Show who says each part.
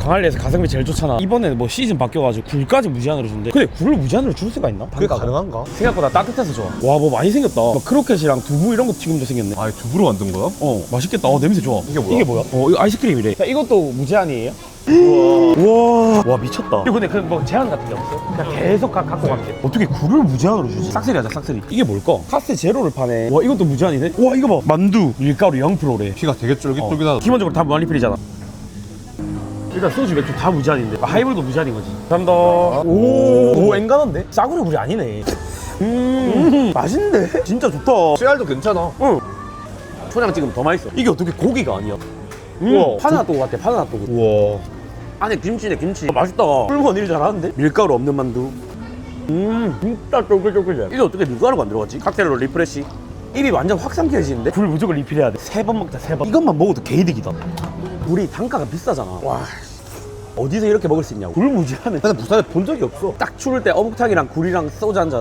Speaker 1: 강할리에서 가성비 제일 좋잖아 이번에 뭐 시즌 바뀌어가지고 굴까지 무제한으로 준대 근데 굴을 무제한으로 줄 수가 있나?
Speaker 2: 그게
Speaker 1: 단가가?
Speaker 2: 가능한가?
Speaker 1: 생각보다 따뜻해서 좋아 와 뭐 많이 생겼다 뭐 크로켓이랑 두부 이런 거 지금도 생겼네
Speaker 2: 아 두부로 만든 거야?
Speaker 1: 어 맛있겠다 어 냄새 좋아
Speaker 2: 이게 뭐야?
Speaker 1: 이게 뭐야? 어 이거 아이스크림이래 자, 이것도 무제한이에요? 우와 와 미쳤다 이거 근데 그뭐 제한 같은 게 없어? 그냥 계속 가, 갖고 갈게 어떻게 굴을 무제한으로 주지? 싹쓸이 하자 싹쓸이 이게 뭘까? 카스 제로를 파네 와 이것도 무제한이네? 와 이거 봐 만두 밀가루 0%래
Speaker 2: 피가 되게 쫄깃쫄깃하다
Speaker 1: 기본적으로 다 무한리필이잖아 일단 소주 맥주 다 무제한인데. 아, 하이볼도 무제한인 거지. 감사합니다. 오, 오. 앵간한데? 싸구려 굴이 아니네. 음, 맛있는데? 진짜 좋다.
Speaker 2: 씨알도 괜찮아.
Speaker 1: 응. 초장 찍으면 더 맛있어. 이게 어떻게 고기가 아니야?
Speaker 2: 우와.
Speaker 1: 파나토 같아 파나토
Speaker 2: 우와.
Speaker 1: 안에 김치네 김치. 아, 맛있다. 꿀건 일 잘하는데? 밀가루 없는 만두. 음 진짜 쫄깃쫄깃해. 이게 어떻게 밀가루가 안 들어갔지? 칵테일로 리프레시? 입이 완전 확 삼켜지는데? 굴 무조건 리필해야 돼세 번 먹자 세번. 이것만 먹어도 개이득이다 굴이 단가가 비싸잖아. 와. 어디서 이렇게 먹을 수 있냐고. 굴 무지하네.
Speaker 2: 나는 부산에 본 적이 없어.
Speaker 1: 딱 추울 때 어묵탕이랑 굴이랑 소주 한잔